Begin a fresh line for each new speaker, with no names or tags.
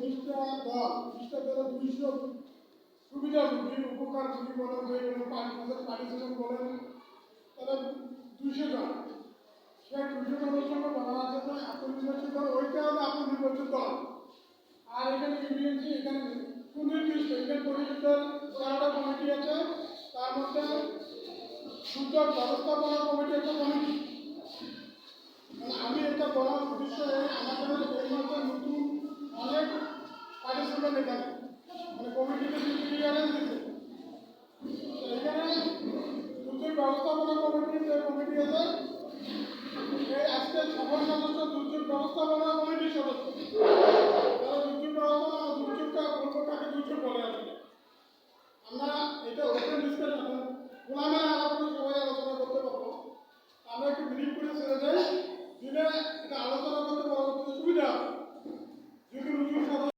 বিশটা দল বিশটা দলে দুইশো সুবিধাভোগী উপকারভোগী বলেন গেল পাঁচ বছর পারিশ্রমিক বলেন তাহলে দুইশো জন। সে দুইশো জনের জন্য বলা আছে যে আত্মনির্ভরশীল দল, ওইটা হলো আত্মনির্ভরশীল দল। আর এখানে ইউনিয়নসি এখানে সুনির্দিষ্ট, এখানে পরিষদের তেরোটা কমিটি আছে, তার মধ্যে সূচক ব্যবস্থাপনা কমিটি একটা কমিটি। মানে আমি এটা বলার উদ্দেশ্য আমাদের হসপিটাল এখানে মানে কমিউনিটি ক্লিয়ারেন্স দিচ্ছে এখানে দুর্যোগ ব্যবস্থাপনা কমিটির যে কমিটি আছে। এই আজকে সকল সদস্য দুর্যোগ ব্যবস্থাপনা কমিটির সদস্য। তারা দুর্যোগ ব্যবস্থাপনা দুর্যোগটা বলব কাকে দুর্যোগ বলে আসলে আমরা এটা ওপেন ডিসকাশন খোলামেলা আলাপ করে সবাই আলোচনা করতে পারব। আমরা একটু বিলিভ করে ছেড়ে যাই দিলে এটা